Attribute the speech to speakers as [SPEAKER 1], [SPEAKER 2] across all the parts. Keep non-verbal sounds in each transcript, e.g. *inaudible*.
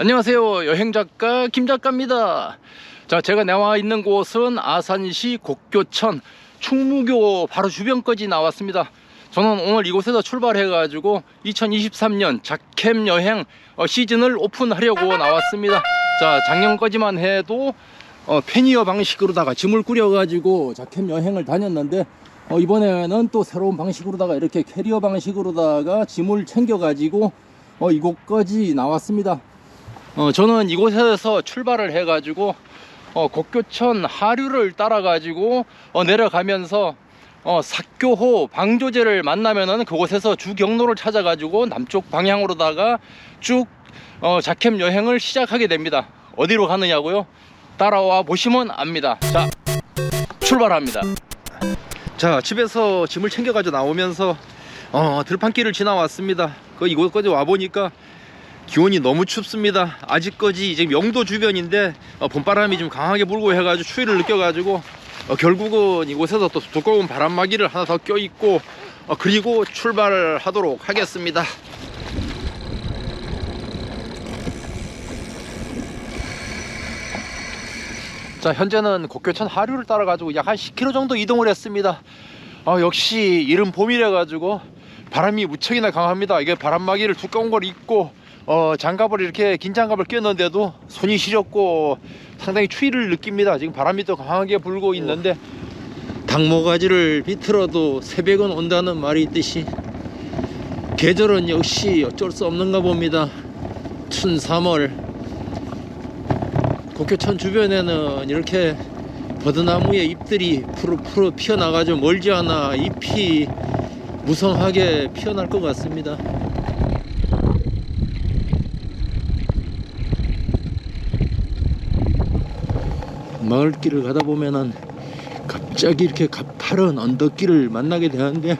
[SPEAKER 1] 안녕하세요 여행작가 김작가입니다. 자 제가 나와 있는 곳은 아산시 곡교천 충무교 바로 주변까지 나왔습니다. 저는 오늘 이곳에서 출발해 가지고 2023년 작캠 여행 어, 시즌을 오픈하려고 나왔습니다. 자 작년까지만 해도 어, 패니어 방식으로다가 짐을 꾸려 가지고 작캠 여행을 다녔는데 어, 이번에는 또 새로운 방식으로다가 이렇게 캐리어 방식으로다가 짐을 챙겨 가지고 어, 이곳까지 나왔습니다 어, 저는 이곳에서 출발을 해 가지고 어, 곡교천 하류를 따라 가지고 어, 내려가면서 어, 삭교호 방조제를 만나면은 그곳에서 주 경로를 찾아 가지고 남쪽 방향으로다가 쭉 어, 자캠 여행을 시작하게 됩니다. 어디로 가느냐고요? 따라와 보시면 압니다. 자, 출발합니다. 자, 집에서 짐을 챙겨 가지고 나오면서 어, 들판길을 지나왔습니다. 그 이곳까지 와 보니까 기온이 너무 춥습니다. 아직까지 지금 영도 주변인데 어, 봄바람이 좀 강하게 불고 해가지고 추위를 느껴가지고 어, 결국은 이곳에서 또 두꺼운 바람막이를 하나 더 껴입고 어, 그리고 출발을 하도록 하겠습니다. 자 현재는 곡교천 하류를 따라 가지고 약 한 10km 정도 이동을 했습니다. 아, 역시 이른 봄이라 가지고 바람이 무척이나 강합니다. 이게 바람막이를 두꺼운 걸 입고 어, 장갑을 이렇게 긴 장갑을 꼈는데도 손이 시렵고 상당히 추위를 느낍니다. 지금 바람이 또 강하게 불고 있는데 당모가지를 비틀어도 새벽은 온다는 말이 있듯이 계절은 역시 어쩔 수 없는가 봅니다. 춘 3월 곡교천 주변에는 이렇게 버드나무의 잎들이 푸르푸르 피어나가지고 멀지 않아 잎이 무성하게 피어날 것 같습니다. 마을길을 가다 보면은 갑자기 이렇게 가파른 언덕길을 만나게 되는데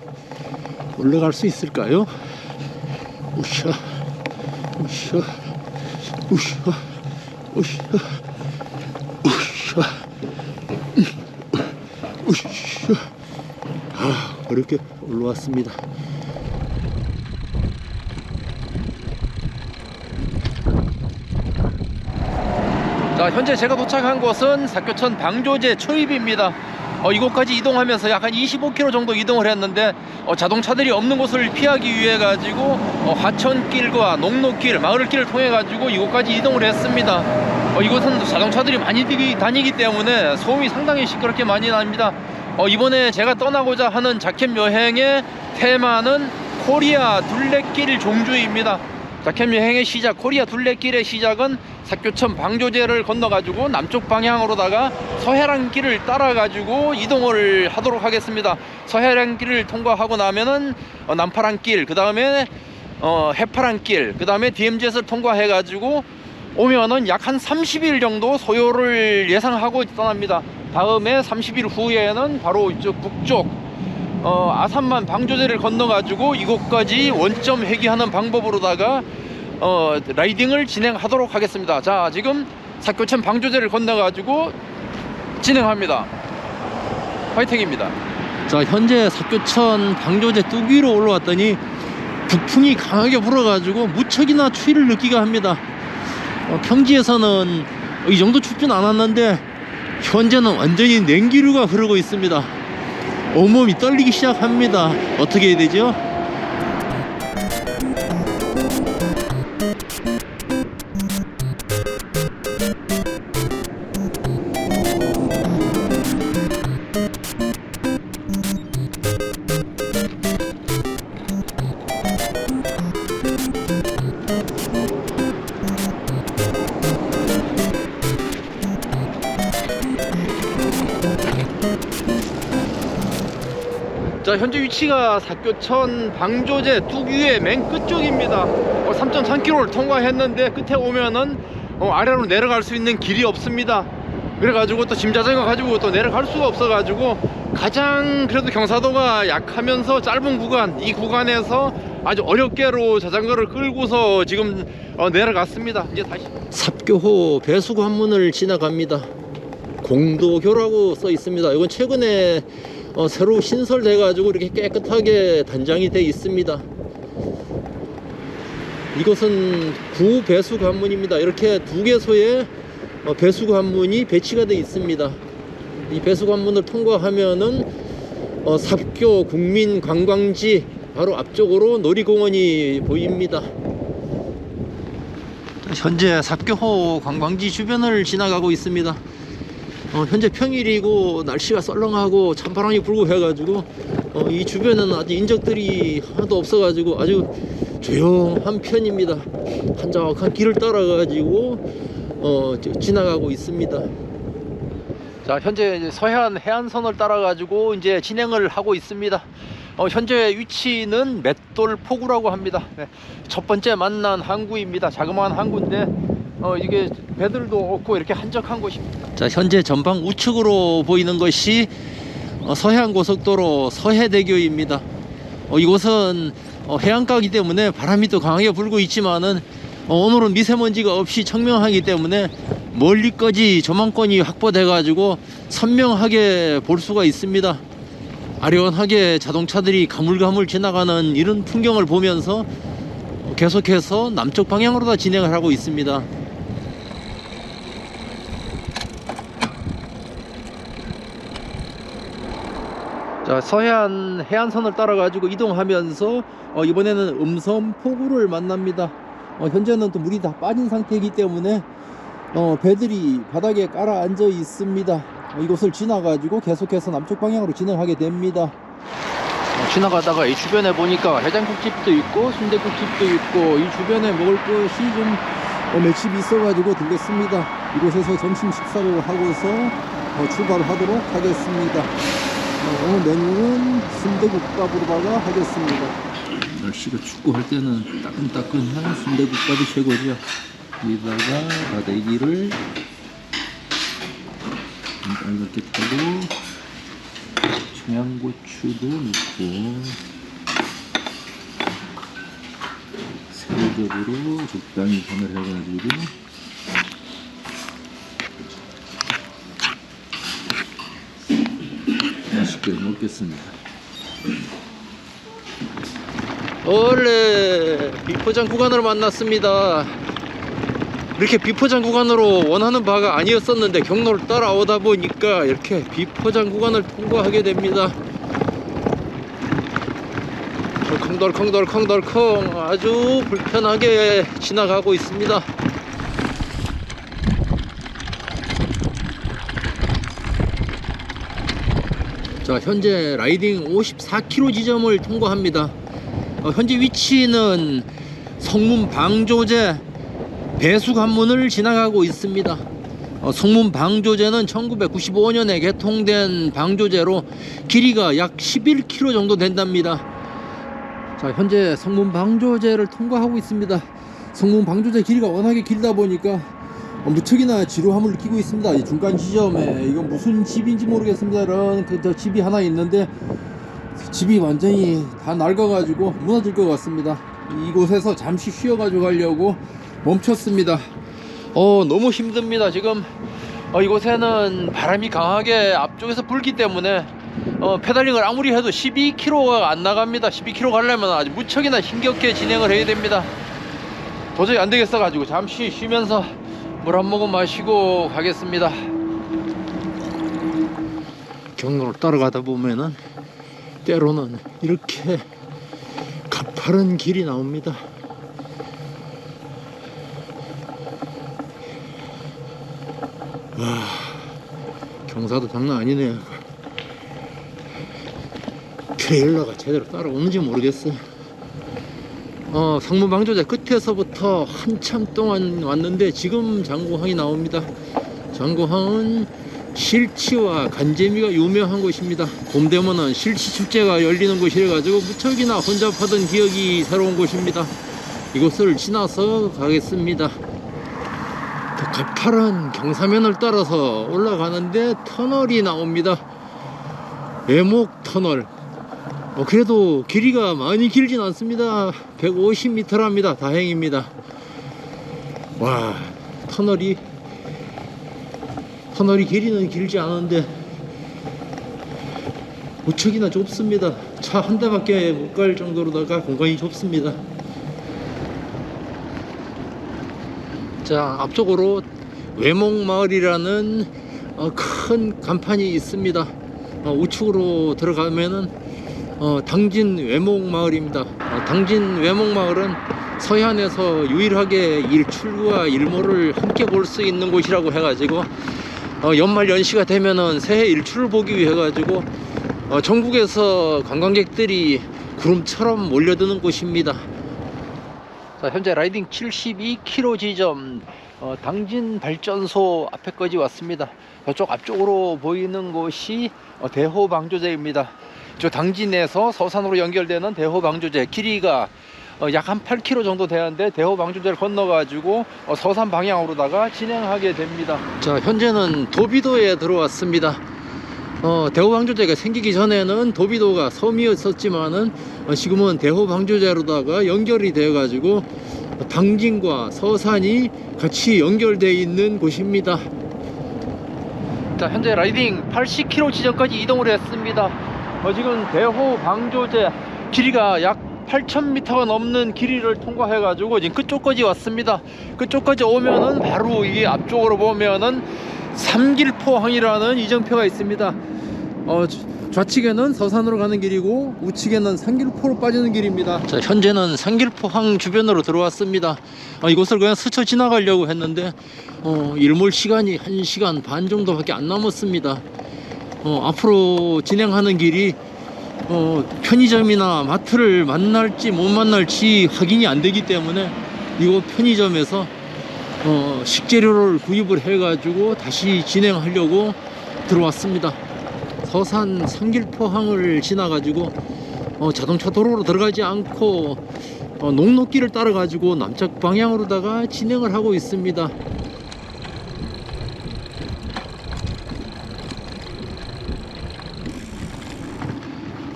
[SPEAKER 1] 올라갈 수 있을까요? 우샤 우샤 우샤 우샤 우샤 우샤 아 어렵게 올라왔습니다. 자 현재 제가 도착한 곳은 사교천 방조제 초입입니다. 어, 이곳까지 이동하면서 약 한 25km 정도 이동을 했는데 어, 자동차들이 없는 곳을 피하기 위해 가지고 어, 하천길과 농로길 마을길을 통해 가지고 이곳까지 이동을 했습니다. 어, 이곳은 자동차들이 많이 다니기 때문에 소음이 상당히 시끄럽게 많이 납니다 어, 이번에 제가 떠나고자 하는 자캠 여행의 테마는 코리아 둘레길 종주입니다 자캠 여행의 시작 코리아 둘레길의 시작은 삭교천 방조제를 건너가지고 남쪽 방향으로다가 서해랑길을 따라가지고 이동을 하도록 하겠습니다. 서해랑길을 통과하고 나면은 어, 남파랑길, 그 다음에 어, 해파랑길, 그 다음에 DMZ를 통과해 가지고 오면은 약 한 30일 정도 소요를 예상하고 떠납니다. 다음에 30일 후에는 바로 이쪽 북쪽 어, 아산만 방조제를 건너가지고 이곳까지 원점 회귀하는 방법으로다가 어, 라이딩을 진행하도록 하겠습니다. 자, 지금 사교천 방조제를 건너가지고 진행합니다. 화이팅입니다. 자, 현재 사교천 방조제 뚝 위로 올라왔더니 북풍이 강하게 불어가지고 무척이나 추위를 느끼게 합니다. 어, 평지에서는 이 정도 춥진 않았는데 현재는 완전히 냉기류가 흐르고 있습니다. 온몸이 떨리기 시작합니다. 어떻게 해야 되죠? 위치가 사교천 방조제 뚝위의 맨 끝쪽입니다. 어, 3.3km를 통과했는데 끝에 오면은 어, 아래로 내려갈 수 있는 길이 없습니다. 그래가지고 또 짐자전거 가지고 또 내려갈 수가 없어가지고 가장 그래도 경사도가 약하면서 짧은 구간 이 구간에서 아주 어렵게로 자전거를 끌고서 지금 어, 내려갔습니다. 이제 다시. 삽교호 배수관문을 지나갑니다. 공도교라고 써 있습니다. 이건 최근에 어, 새로 신설돼 가지고 이렇게 깨끗하게 단장이 돼 있습니다 이것은 구배수 관문입니다. 이렇게 두 개소의 어, 배수 관문이 배치가 되어 있습니다. 이 배수 관문을 통과하면은 어, 삽교 국민 관광지 바로 앞쪽으로 놀이공원이 보입니다. 현재 삽교호 관광지 주변을 지나가고 있습니다. 어, 현재 평일이고 날씨가 썰렁하고 찬바람이 불고 해가지고 어, 이 주변에는 아직 인적들이 하나도 없어가지고 아주 조용한 편입니다. 한적한 길을 따라가지고 어, 저- 지나가고 있습니다. 자 현재 서해안 해안선을 따라 가지고 이제 진행을 하고 있습니다. 어, 현재 위치는 맷돌 포구라고 합니다. 네, 첫 번째 만난 항구입니다. 자그마한 항구인데 어, 이게 배들도 없고 이렇게 한적한 곳입니다. 자 현재 전방 우측으로 보이는 것이 어, 서해안 고속도로 서해대교입니다. 어, 이곳은 어, 해안가이기 때문에 바람이 또 강하게 불고 있지만은 어, 오늘은 미세먼지가 없이 청명하기 때문에 멀리까지 조망권이 확보돼 가지고 선명하게 볼 수가 있습니다. 아련하게 자동차들이 가물가물 지나가는 이런 풍경을 보면서 계속해서 남쪽 방향으로 다 진행을 하고 있습니다. 자 서해안 해안선을 따라 가지고 이동하면서 어, 이번에는 음섬 포구를 만납니다. 어, 현재는 또 물이 다 빠진 상태이기 때문에 어, 배들이 바닥에 깔아 앉아 있습니다. 어, 이곳을 지나 가지고 계속해서 남쪽 방향으로 진행하게 됩니다. 어, 지나가다가 이 주변에 보니까 해장국집도 있고 순대국집도 있고 이 주변에 먹을 것이 좀 어, 맷집이 있어 가지고 들렸습니다. 이곳에서 점심 식사를 하고서 어, 출발하도록 하겠습니다. 어, 오늘 메뉴는 순대국밥으로다가 하겠습니다. 날씨가 춥고 할 때는 따끈따끈한 순대국밥이 최고죠. 여기다가 바다기를 빨갛게 타고 청양고추도 넣고 세부적으로 적당히 간을 해가지고 맛있게 먹겠습니다. *clears throat* 원래 비포장 구간을 만났습니다. 이렇게 비포장 구간으로 원하는 바가 아니었었는데 경로를 따라오다 보니까 이렇게 비포장 구간을 통과하게 됩니다. 덜컹덜컹덜컹덜컹 아주 불편하게 지나가고 있습니다. 자 현재 라이딩 54km 지점을 통과합니다. 어, 현재 위치는 성문 방조제 배수 관문을 지나가고 있습니다. 어, 성문 방조제는 1995년에 개통된 방조제로 길이가 약 11km 정도 된답니다. 자, 현재 성문 방조제를 통과하고 있습니다. 성문 방조제 길이가 워낙에 길다 보니까 어, 무척이나 지루함을 느끼고 있습니다. 이 중간 지점에 이건 무슨 집인지 모르겠습니다. 이런 그저 집이 하나 있는데 집이 완전히 다 낡아가지고 무너질 것 같습니다. 이곳에서 잠시 쉬어가지고 가려고 멈췄습니다. 어 너무 힘듭니다. 지금 어, 이곳에는 바람이 강하게 앞쪽에서 불기 때문에 어, 페달링을 아무리 해도 12km가 안 나갑니다. 12km 가려면 아주 무척이나 힘겹게 진행을 해야 됩니다. 도저히 안 되겠어 가지고 잠시 쉬면서 물 한 모금 마시고 가겠습니다. 경로를 따라가다 보면은 때로는 이렇게 가파른 길이 나옵니다. 와, 경사도 장난 아니네요. 트레일러가 제대로 따라오는지 모르겠어요. 어, 상문 방조제 끝에서부터 한참 동안 왔는데 지금 장고항이 나옵니다. 장고항은 실치와 간재미가 유명한 곳입니다. 봄 되면은 실치 축제가 열리는 곳이라 가지고 무척이나 혼잡하던 기억이 새로운 곳입니다. 이곳을 지나서 가겠습니다. 더 가파른 경사면을 따라서 올라가는데 터널이 나옵니다. 외목 터널. 어, 그래도 길이가 많이 길진 않습니다. 150m랍니다. 다행입니다. 와, 터널이 터널이 길이는 길지 않은데 무척이나 좁습니다. 차 한 대밖에 못 갈 정도로다가 공간이 좁습니다. 자 앞쪽으로 외목마을이라는 어, 큰 간판이 있습니다. 어, 우측으로 들어가면은 어, 당진 외목마을입니다. 어, 당진 외목마을은 서해안에서 유일하게 일출과 일몰을 함께 볼 수 있는 곳이라고 해가지고 어, 연말 연시가 되면은 새해 일출을 보기 위해 가지고 어, 전국에서 관광객들이 구름처럼 몰려드는 곳입니다. 자, 현재 라이딩 72km 지점 어, 당진 발전소 앞에까지 왔습니다. 저쪽 앞쪽으로 보이는 곳이 어, 대호방조제입니다. 저 당진에서 서산으로 연결되는 대호방조제 길이가 어, 약한 8km 정도 되는데 대호방조제를 건너가지고 어, 서산 방향으로다가 진행하게 됩니다. 자, 현재는 도비도에 들어왔습니다. 어, 대호방조제가 생기기 전에는 도비도가 섬이었었지만은 어, 지금은 대호방조제로다가 연결이 되어 가지고 당진과 서산이 같이 연결되어 있는 곳입니다. 자, 현재 라이딩 80km 지점까지 이동을 했습니다. 어, 지금 대호 방조제 길이가 약 8,000m가 넘는 길이를 통과해 가지고 지금 끝쪽까지 왔습니다. 끝쪽까지 오면은 바로 이게 앞쪽으로 보면은 삼길포항이라는 이정표가 있습니다. 어, 좌측에는 서산으로 가는 길이고 우측에는 상길포로 빠지는 길입니다. 자, 현재는 상길포항 주변으로 들어왔습니다. 어, 이곳을 그냥 스쳐 지나가려고 했는데 어, 일몰 시간이 1시간 반 정도밖에 안 남았습니다. 어, 앞으로 진행하는 길이 어, 편의점이나 마트를 만날지 못 만날지 확인이 안 되기 때문에 이곳 편의점에서 어, 식재료를 구입을 해 가지고 다시 진행하려고 들어왔습니다. 서산 상길포항을 지나 가지고 어, 자동차 도로로 들어가지 않고 어, 농로길을 따라 가지고 남쪽 방향으로다가 진행을 하고 있습니다.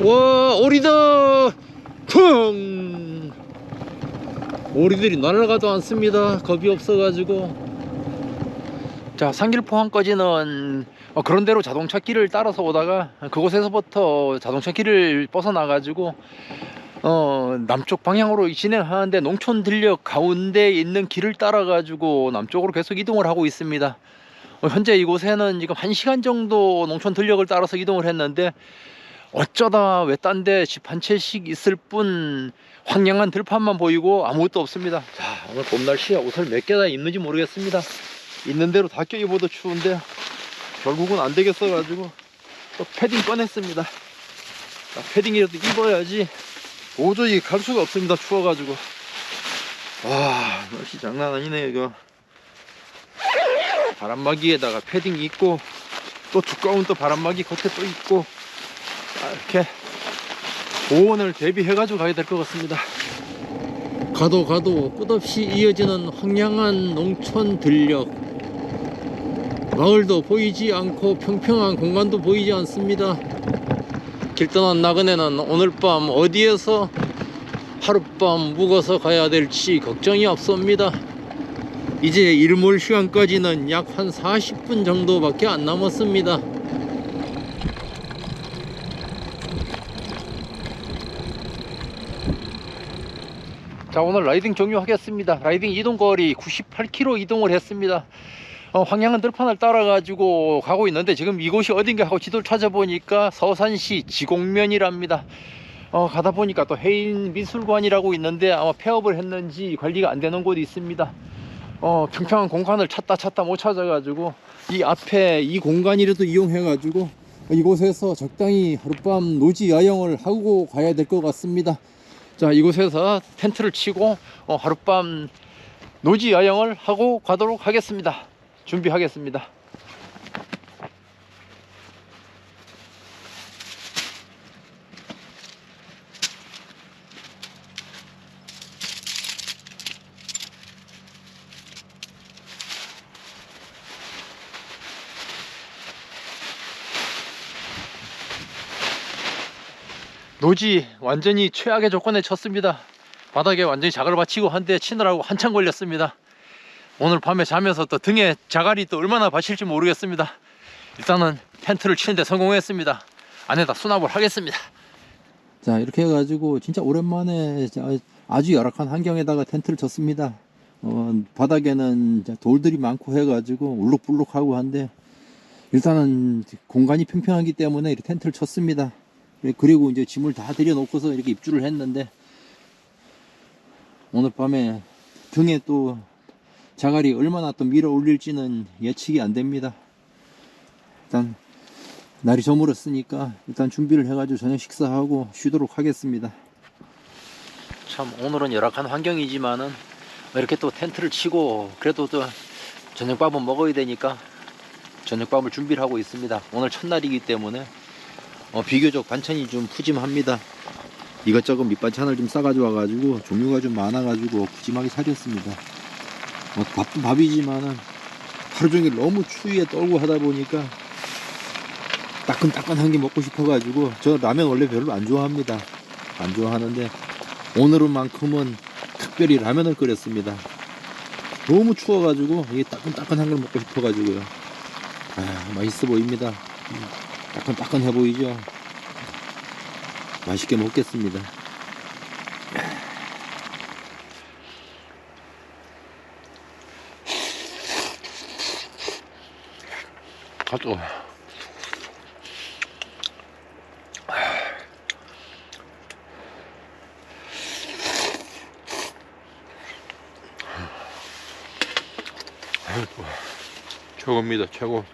[SPEAKER 1] 와 오리다. 퉁 오리들이 날아가도 않습니다. 겁이 없어가지고. 자 상길포항까지는 어, 그런 대로 자동차 길을 따라서 오다가 그곳에서부터 자동차 길을 벗어나 가지고 어, 남쪽 방향으로 진행하는데 농촌 들녘 가운데 있는 길을 따라 가지고 남쪽으로 계속 이동을 하고 있습니다. 어, 현재 이곳에는 지금 1시간 정도 농촌 들녘을 따라서 이동을 했는데 어쩌다 왜 딴 데 집 한 채씩 있을 뿐 황량한 들판만 보이고 아무것도 없습니다. 자 오늘 봄 날씨에 옷을 몇 개나 입는지 모르겠습니다. 있는 대로 다 껴입어도 추운데 결국은 안 되겠어 가지고 또 패딩 꺼냈습니다. 자, 패딩이라도 입어야지 도저히 갈 수가 없습니다. 추워가지고 와 날씨 장난 아니네 이거 바람막이에다가 패딩 입고 또 두꺼운 또 바람막이 겉에 또 입고 아, 이렇게 보온을 대비해가지고 가야 될 것 같습니다. 가도 가도 끝없이 이어지는 황량한 농촌 들녘 마을도 보이지 않고 평평한 공간도 보이지 않습니다. 길 떠난 나그네는 오늘 밤 어디에서 하룻밤 묵어서 가야 될지 걱정이 앞섭니다. 이제 일몰 시간까지는 약 한 40분 정도밖에 안 남았습니다. 자 오늘 라이딩 종료하겠습니다. 라이딩 이동거리 98km 이동을 했습니다. 어, 황량한 들판을 따라 가지고 가고 있는데 지금 이곳이 어딘가 하고 지도를 찾아보니까 서산시 지곡면이랍니다. 어, 가다 보니까 또 해인 미술관이라고 있는데 아마 폐업을 했는지 관리가 안 되는 곳이 있습니다. 어, 평평한 공간을 찾다 찾다 못 찾아 가지고 이 앞에 이 공간이라도 이용해 가지고 이곳에서 적당히 하룻밤 노지 야영을 하고 가야 될 것 같습니다 자 이곳에서 텐트를 치고 어, 하룻밤 노지 야영을 하고 가도록 하겠습니다. 준비하겠습니다 노지 완전히 최악의 조건에 쳤습니다. 바닥에 완전히 자갈을 받치고 한 대 치느라고 한참 걸렸습니다. 오늘 밤에 자면서 또 등에 자갈이 또 얼마나 받칠지 모르겠습니다. 일단은 텐트를 치는데 성공했습니다. 안에다 수납을 하겠습니다. 자 이렇게 해가지고 진짜 오랜만에 아주 열악한 환경에다가 텐트를 쳤습니다. 어, 바닥에는 돌들이 많고 해가지고 울룩불룩하고 한데 일단은 공간이 평평하기 때문에 텐트를 쳤습니다. 예, 그리고 이제 짐을 다 들여놓고서 이렇게 입주를 했는데 오늘 밤에 등에 또 자갈이 얼마나 또 밀어 올릴지는 예측이 안 됩니다. 일단 날이 저물었으니까 일단 준비를 해가지고 저녁 식사하고 쉬도록 하겠습니다. 참 오늘은 열악한 환경이지만은 이렇게 또 텐트를 치고 그래도 또 저녁밥은 먹어야 되니까 저녁밥을 준비를 하고 있습니다. 오늘 첫날이기 때문에 어, 비교적 반찬이 좀 푸짐합니다. 이것저것 밑반찬을 좀 싸가지고 와가지고 종류가 좀 많아가지고 푸짐하게 차렸습니다. 어, 밥도 밥이지만은 하루 종일 너무 추위에 떨고 하다 보니까 따끈따끈한 게 먹고 싶어가지고 저 라면 원래 별로 안 좋아합니다. 안 좋아하는데 오늘은만큼은 특별히 라면을 끓였습니다. 너무 추워가지고 이게 따끈따끈한 걸 먹고 싶어가지고요. 아, 맛있어 보입니다. 음, 따끈따끈해 보이죠? 맛있게 먹겠습니다. 아, 또. 최고입니다, 최고.